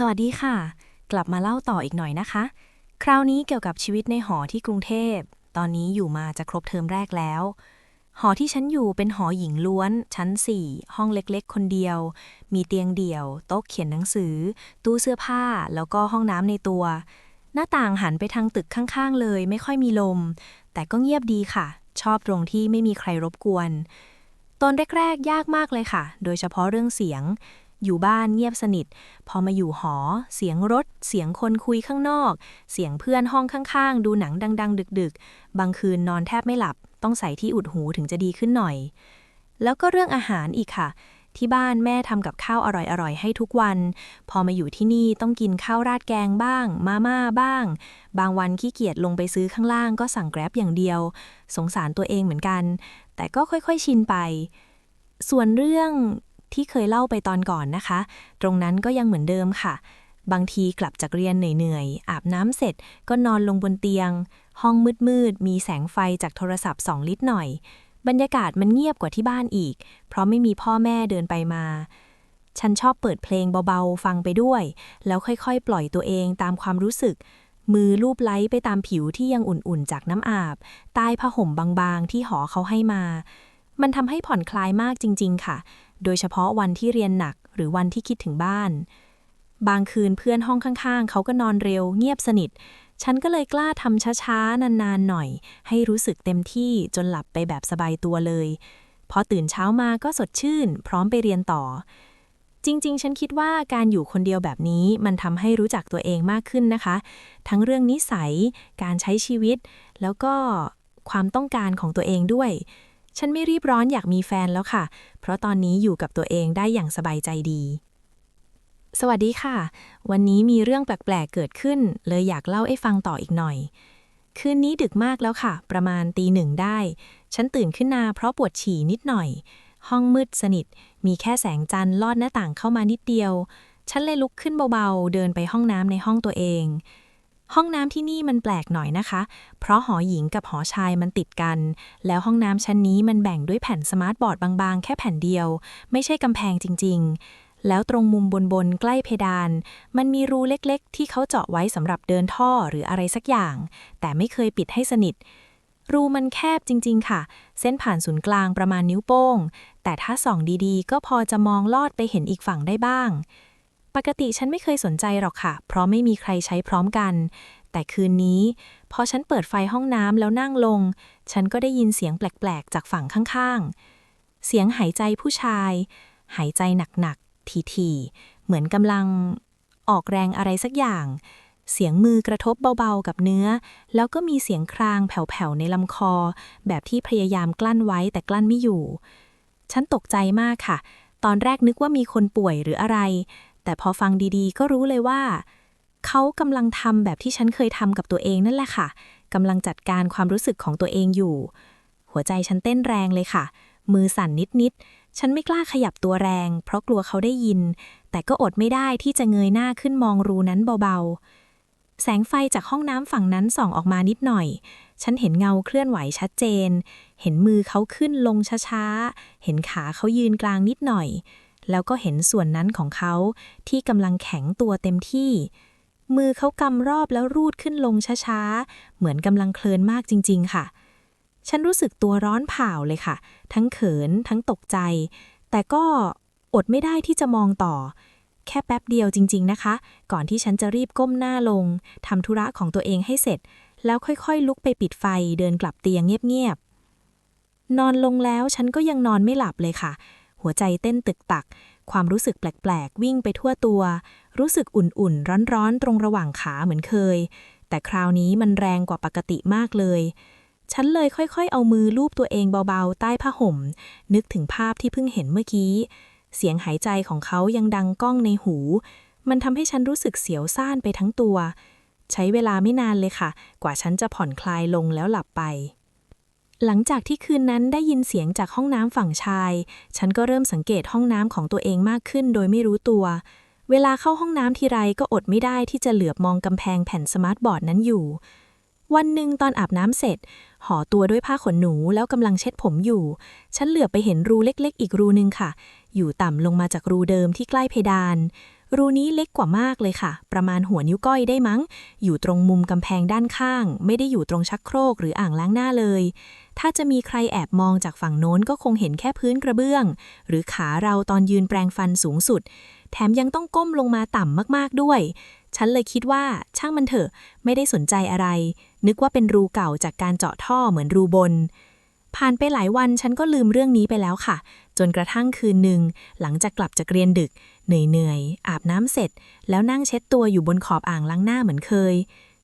สวัสดีค่ะ กลับมาเล่าต่ออีกหน่อยนะคะ คราวนี้เกี่ยวกับชีวิตในหอที่กรุงเทพ ตอนนี้อยู่มาจะครบเทอมแรกแล้ว หอที่ฉันอยู่เป็นหอหญิงล้วน ชั้น 4 ห้องเล็กๆ คนเดียว มีเตียงเดี่ยว โต๊ะเขียนหนังสือ ตู้เสื้อผ้า แล้วก็ห้องน้ำในตัว หน้าต่างหันไปทางตึกข้างๆ เลย ไม่ค่อยมีลม แต่ก็เงียบดีค่ะ ชอบตรงที่ไม่มีใครรบกวน ตอนแรกๆ ยากมากเลยค่ะ โดยเฉพาะเรื่องเสียง อยู่บ้านเงียบสนิท พอมาอยู่หอ เสียงรถ เสียงคนคุยข้างนอก เสียงเพื่อนห้องข้างๆ ดูหนังดัง ๆ ดึกๆ บางคืนนอนแทบไม่หลับ ต้องใส่ที่อุดหูถึงจะดีขึ้นหน่อย แล้วก็เรื่องอาหารอีกค่ะ ที่บ้านแม่ทำกับข้าวอร่อยๆ ให้ทุกวัน พอมาอยู่ที่นี่ต้องกินข้าวราดแกงบ้าง มาม่าบ้าง บางวันขี้เกียจลงไปซื้อข้างล่างก็สั่งแกร็บอย่างเดียว สงสารตัวเองเหมือนกัน แต่ก็ค่อยๆชินไปส่วนเรื่อง ที่เคยเล่าไปตอนก่อนนะคะ ตรงนั้นก็ยังเหมือนเดิมค่ะ บางทีกลับจากเรียนเหนื่อยๆ อาบน้ำเสร็จก็นอนลงบนเตียง ห้องมืดๆ มีแสงไฟจากโทรศัพท์สองลิตรหน่อย บรรยากาศมันเงียบกว่าที่บ้านอีก เพราะไม่มีพ่อแม่เดินไปมา ฉันชอบเปิดเพลงเบาๆ ฟังไปด้วย แล้วค่อยๆ ปล่อยตัวเองตามความรู้สึกมือลูบไล้ไปตามผิวที่ยังอุ่นๆ จากน้ำอาบ ใต้ผ้าห่มบางๆ ที่หอเขาให้มา มันทำให้ผ่อนคลายมากจริง ๆ ค่ะ โดยเฉพาะวันที่เรียนหนักหรือวันที่คิดถึงบ้าน บางคืนเพื่อนห้องข้างๆ เขาก็นอนเร็วเงียบสนิท ฉันก็เลยกล้าทำช้าๆ นานๆ หน่อย ให้รู้สึกเต็มที่จนหลับไปแบบสบายตัวเลยพอตื่นเช้ามาก็สดชื่น พร้อมไปเรียนต่อ จริง ๆ ฉันคิดว่าการอยู่คนเดียวแบบนี้มันทำให้รู้จักตัวเองมากขึ้นนะคะ ทั้งเรื่องนิสัย การใช้ชีวิต แล้วก็ความต้องการของตัวเองด้วย ฉันไม่รีบร้อนอยากมีแฟนแล้วค่ะ เพราะตอนนี้อยู่กับตัวเองได้อย่างสบายใจดี สวัสดีค่ะ วันนี้มีเรื่องแปลกๆเกิดขึ้น เลยอยากเล่าให้ฟังต่ออีกหน่อย คืนนี้ดึกมากแล้วค่ะ ประมาณตีหนึ่งได้ ฉันตื่นขึ้นมาเพราะปวดฉี่นิดหน่อย ห้องมืดสนิท มีแค่แสงจันทร์ลอดหน้าต่างเข้ามานิดเดียว ฉันเลยลุกขึ้นเบาๆ เดินไปห้องน้ำในห้องตัวเอง ห้องน้ำที่นี่มันแปลกหน่อยนะคะ เพราะหอหญิงกับหอชายมันติดกัน แล้วห้องน้ำชั้นนี้มันแบ่งด้วยแผ่นสมาร์ทบอร์ดบางๆ แค่แผ่นเดียว ไม่ใช่กำแพงจริง ๆ แล้วตรงมุมบนๆ ใกล้เพดาน มันมีรูเล็กๆ ที่เขาเจาะไว้สำหรับเดินท่อหรืออะไรสักอย่าง แต่ไม่เคยปิดให้สนิท รูมันแคบจริง ๆ ค่ะ เส้นผ่านศูนย์กลางประมาณนิ้วโป้ง แต่ถ้าส่องดีๆ ก็พอจะมองลอดไปเห็นอีกฝั่งได้บ้าง ปกติฉันไม่เคยสนใจหรอกค่ะ เพราะไม่มีใครใช้พร้อมกัน แต่คืนนี้ พอฉันเปิดไฟห้องน้ำแล้วนั่งลง ฉันก็ได้ยินเสียงแปลกๆ จากฝั่งข้างๆ เสียงหายใจผู้ชาย หายใจหนักๆ ทีๆ เหมือนกำลังออกแรงอะไรสักอย่าง เสียงมือกระทบเบาๆ กับเนื้อ แล้วก็มีเสียงครางแผ่วๆ ในลำคอ แบบที่พยายามกลั้นไว้แต่กลั้นไม่อยู่ ฉันตกใจมากค่ะ ตอนแรกนึกว่ามีคนป่วยหรืออะไร แต่พอฟังดีๆ ก็รู้เลยว่า เขากำลังทำแบบที่ฉันเคยทำกับตัวเองนั่นแหละค่ะกำลังจัดการความรู้สึกของตัวเองอยู่ หัวใจฉันเต้นแรงเลยค่ะ มือสั่นนิดๆ ฉันไม่กล้าขยับตัวแรง เพราะกลัวเขาได้ยิน แต่ก็อดไม่ได้ที่จะเงยหน้าขึ้นมองรูนั้นเบาๆ แสงไฟจากห้องน้ำฝั่งนั้นส่องออกมานิดหน่อย ฉันเห็นเงาเคลื่อนไหวชัดเจน เห็นมือเขาขึ้นลงช้าๆ เห็นขาเขายืนกลางนิดหน่อย แล้วก็เห็นส่วนนั้นของเขาที่กำลังแข็งตัวเต็มที่ มือเขากำรอบแล้วรูดขึ้นลงช้าๆ เหมือนกำลังเคลินมากจริง ๆ ค่ะ ฉันรู้สึกตัวร้อนเผาเลยค่ะ ทั้งเขินทั้งตกใจ แต่ก็อดไม่ได้ที่จะมองต่อ แค่แป๊บเดียวจริง ๆ นะคะ ก่อนที่ฉันจะรีบก้มหน้าลงทำธุระของตัวเองให้เสร็จ แล้วค่อยๆ ลุกไปปิดไฟเดินกลับเตียงเงียบๆนอนลงแล้วฉันก็ยังนอนไม่หลับเลยค่ะ หัวใจเต้นตึกตัก ความรู้สึกแปลก ๆ วิ่งไปทั่วตัว รู้สึกอุ่นๆ ร้อนๆ ตรงระหว่างขาเหมือนเคย แต่คราวนี้มันแรงกว่าปกติมากเลย ฉันเลยค่อยๆ เอามือลูบตัวเองเบาๆ ใต้ผ้าห่ม นึกถึงภาพที่เพิ่งเห็นเมื่อกี้ เสียงหายใจของเขายังดังก้องในหู มันทำให้ฉันรู้สึกเสียวซ่านไปทั้งตัว ใช้เวลาไม่นานเลยค่ะ กว่าฉันจะผ่อนคลายลงแล้วหลับไป หลังจากที่คืนนั้นได้ยินเสียงจากห้องน้ำฝั่งชาย ฉันก็เริ่มสังเกตห้องน้ำของตัวเองมากขึ้นโดยไม่รู้ตัว เวลาเข้าห้องน้ำทีไรก็อดไม่ได้ที่จะเหลือบมองกำแพงแผ่นสมาร์ทบอร์ดนั้นอยู่ วันหนึ่งตอนอาบน้ำเสร็จ ห่อตัวด้วยผ้าขนหนูแล้วกำลังเช็ดผมอยู่ ฉันเหลือบไปเห็นรูเล็กๆ อีกรูนึงค่ะ อยู่ต่ำลงมาจากรูเดิมที่ใกล้เพดาน รูนี้เล็กกว่ามากเลยค่ะ ประมาณหัวนิ้วก้อยได้มั้ง อยู่ตรงมุมกำแพงด้านข้าง ไม่ได้อยู่ตรงชักโครกหรืออ่างล้างหน้าเลย ถ้าจะมีใครแอบมองจากฝั่งโน้นก็คงเห็นแค่พื้นกระเบื้อง หรือขาเราตอนยืนแปรงฟันสูงสุด แถมยังต้องก้มลงมาต่ำมากๆด้วย ฉันเลยคิดว่าช่างมันเถอะ ไม่ได้สนใจอะไร นึกว่าเป็นรูเก่าจากการเจาะท่อเหมือนรูบน ผ่านไปหลายวันฉันก็ลืมเรื่องนี้ไปแล้วค่ะ จนกระทั่งคืนหนึ่งหลังจากกลับจากเรียนดึก เหนื่อยๆอาบน้ำเสร็จ แล้วนั่งเช็ดตัวอยู่บนขอบอ่างล้างหน้าเหมือนเคย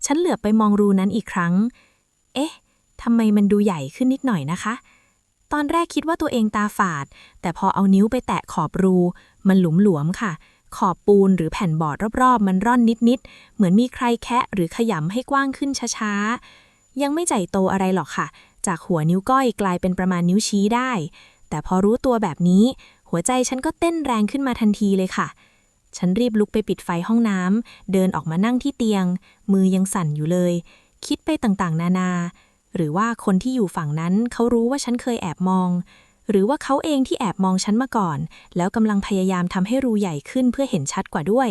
ฉันเหลือบไปมองรูนั้นอีกครั้ง เอ๊ะ ทำไมมันดูใหญ่ขึ้นนิดหน่อยนะคะ ตอนแรกคิดว่าตัวเองตาฝาด แต่พอเอานิ้วไปแตะขอบรู มันหลุมหลวมค่ะ ขอบปูนหรือแผ่นบอร์ดรอบๆ มันร่อนนิดๆ เหมือนมีใครแคะหรือขยำให้กว้างขึ้นช้าๆ ยังไม่ใจโตอะไรหรอกค่ะ จากหัวนิ้วก้อยกลายเป็นประมาณนิ้วชี้ได้ แต่พอรู้ตัวแบบนี้ หัวใจฉันก็เต้นแรงขึ้นมาทันทีเลยค่ะฉันรีบลุกไปปิดไฟห้องน้ำ เดินออกมานั่งที่เตียง มือยังสั่นอยู่เลย คิดไปต่างๆ นานา หรือว่าคนที่อยู่ฝั่งนั้นเขารู้ว่าฉันเคยแอบมอง หรือว่าเขาเองที่แอบมองฉันมาก่อน แล้วกำลังพยายามทำให้รูใหญ่ขึ้นเพื่อเห็นชัดกว่าด้วย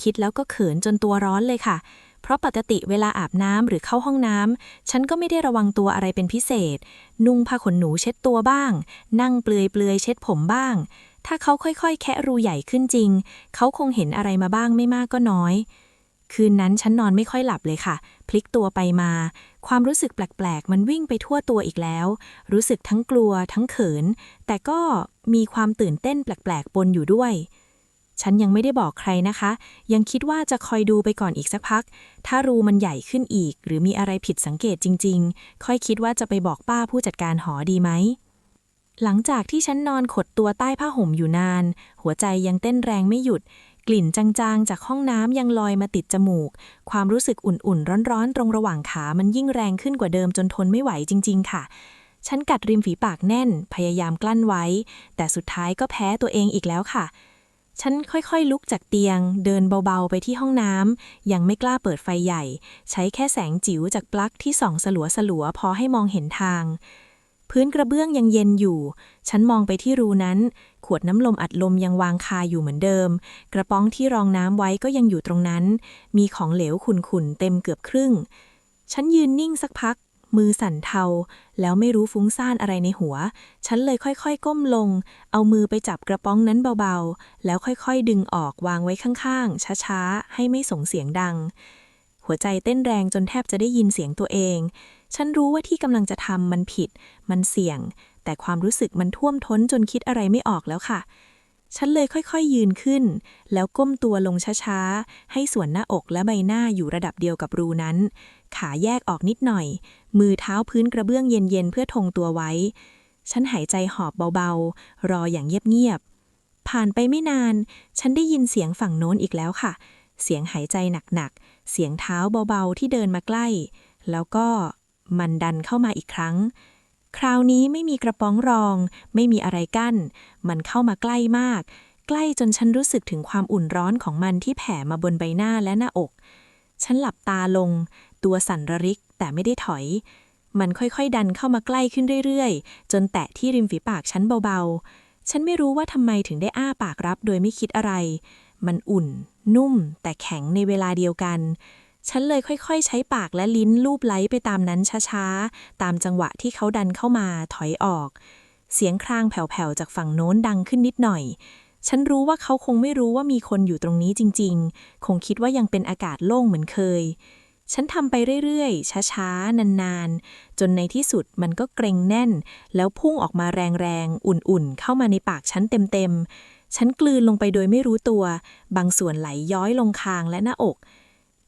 คิดแล้วก็เขินจนตัวร้อนเลยค่ะ เพราะปกติเวลาอาบน้ำหรือเข้าห้องน้ำฉันก็ไม่ได้ระวังตัวอะไรเป็นพิเศษ นุ่งผ้าขนหนูเช็ดตัวบ้าง นั่งเปลือยเปลือยเช็ดผมบ้าง ถ้าเขาค่อยๆ แคะรูใหญ่ขึ้นจริง เขาคงเห็นอะไรมาบ้างไม่มากก็น้อย คืนนั้นฉันนอนไม่ค่อยหลับเลยค่ะ พลิกตัวไปมา ความรู้สึกแปลกๆ มันวิ่งไปทั่วตัวอีกแล้ว รู้สึกทั้งกลัวทั้งเขิน แต่ก็มีความตื่นเต้นแปลกๆปนอยู่ด้วย ฉันยังไม่ได้บอกใครนะคะ ยังคิดว่าจะคอยดูไปก่อนอีกสักพัก ถ้ารูมันใหญ่ขึ้นอีก หรือมีอะไรผิดสังเกตจริง ๆ ค่อยคิดว่าจะไปบอกป้าผู้จัดการหอดีไหมหลังจากที่ฉันนอนขดตัวใต้ผ้าห่มอยู่นาน หัวใจยังเต้นแรงไม่หยุด กลิ่นจางๆ จากห้องน้ำยังลอยมาติดจมูก ความรู้สึกอุ่นๆ ร้อนๆ ตรงระหว่างขามันยิ่งแรงขึ้นกว่าเดิมจนทนไม่ไหวจริง ๆ ค่ะ ฉันกัดริมฝีปากแน่น พยายามกลั้นไว้ แต่สุดท้ายก็แพ้ตัวเองอีกแล้วค่ะ ฉันค่อยๆ ลุกจากเตียง เดินเบาๆ ไปที่ห้องน้ำยังไม่กล้าเปิดไฟใหญ่ ใช้แค่แสงจิ๋วจากปลั๊กที่ส่องสลัวๆ พอให้มองเห็นทาง พื้นกระเบื้องยังเย็นอยู่ ฉันมองไปที่รูนั้น ขวดน้ำลมอัดลมยังวางคาอยู่เหมือนเดิม กระป๋องที่รองน้ำไว้ก็ยังอยู่ตรงนั้น มีของเหลวขุ่นๆเต็มเกือบครึ่ง ฉันยืนนิ่งสักพัก มือสั่นเทา แล้วไม่รู้ฟุ้งซ่านอะไรในหัว ฉันเลยค่อยๆ ก้มลง เอามือไปจับกระป๋องนั้นเบาๆ แล้วค่อยๆ ดึงออกวางไว้ข้างๆ ช้าๆ ให้ไม่ส่งเสียงดัง หัวใจเต้นแรงจนแทบจะได้ยินเสียงตัวเอง ฉันรู้ว่าที่กำลังจะทำมันผิด มันเสี่ยง แต่ความรู้สึกมันท่วมท้นจนคิดอะไรไม่ออกแล้วค่ะ ฉันเลยค่อยๆยืนขึ้น แล้วก้มตัวลงช้าๆ ให้ส่วนหน้าอกและใบหน้าอยู่ระดับเดียวกับรูนั้น ขาแยกออกนิดหน่อย มือเท้าพื้นกระเบื้องเย็นๆ เพื่อทงตัวไว้ ฉันหายใจหอบเบาๆ รออย่างเงียบๆ ผ่านไปไม่นาน ฉันได้ยินเสียงฝั่งโน้นอีกแล้วค่ะ เสียงหายใจหนักๆ เสียงเท้าเบาๆ ที่เดินมาใกล้ แล้วก็ มันดันเข้ามาอีกครั้ง คราวนี้ไม่มีกระป๋องรอง ไม่มีอะไรกั้น มันเข้ามาใกล้มาก ใกล้จนฉันรู้สึกถึงความอุ่นร้อนของมันที่แผ่มาบนใบหน้าและหน้าอก ฉันหลับตาลง ตัวสั่นระริกแต่ไม่ได้ถอย มันค่อยๆ ดันเข้ามาใกล้ขึ้นเรื่อยๆ จนแตะที่ริมฝีปากฉันเบาๆ ฉันไม่รู้ว่าทำไมถึงได้อ้าปากรับโดยไม่คิดอะไร มันอุ่น นุ่ม แต่แข็งในเวลาเดียวกัน ฉันเลยค่อยๆ ใช้ปากและลิ้นลูบไล้ไปตามนั้นช้าๆ ตามจังหวะที่เขาดันเข้ามาถอยออก เสียงครางแผ่วๆ จากฝั่งโน้นดังขึ้นนิดหน่อย ฉันรู้ว่าเขาคงไม่รู้ว่ามีคนอยู่ตรงนี้จริงๆ คงคิดว่ายังเป็นอากาศโล่งเหมือนเคย ฉันทำไปเรื่อยๆ ช้าๆ นานๆ จนในที่สุดมันก็เกรงแน่น แล้วพุ่งออกมาแรงๆ อุ่นๆ เข้ามาในปากฉันเต็มๆ ฉันกลืนลงไปโดยไม่รู้ตัว บางส่วนไหลย้อยลงคางและหน้าอก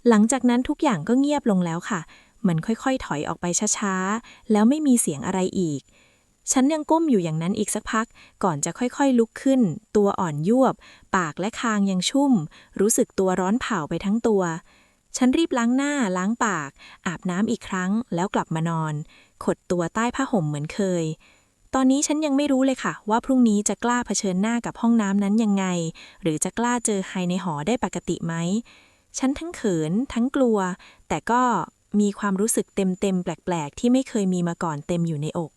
หลังจากนั้นทุกอย่างก็เงียบลงแล้วค่ะ มันค่อยๆ ถอยออกไปช้าๆ แล้วไม่มีเสียงอะไรอีก ฉันยังก้มอยู่อย่างนั้นอีกสักพัก ก่อนจะค่อยๆลุกขึ้น ตัวอ่อนยวบ ปากและคางยังชุ่ม รู้สึกตัวร้อนเผาไปทั้งตัว ฉันรีบล้างหน้าล้างปาก อาบน้ำอีกครั้ง แล้วกลับมานอน ขดตัวใต้ผ้าห่มเหมือนเคยตอนนี้ฉันยังไม่รู้เลยค่ะ ว่าพรุ่งนี้จะกล้าเผชิญหน้ากับห้องน้ำนั้นยังไง หรือจะกล้าเจอใครในหอได้ปกติไหม ฉันทั้งเขินทั้งกลัว แต่ก็มีความรู้สึกเต็มๆแปลก ๆ ที่ไม่เคยมีมาก่อนเต็มอยู่ในอก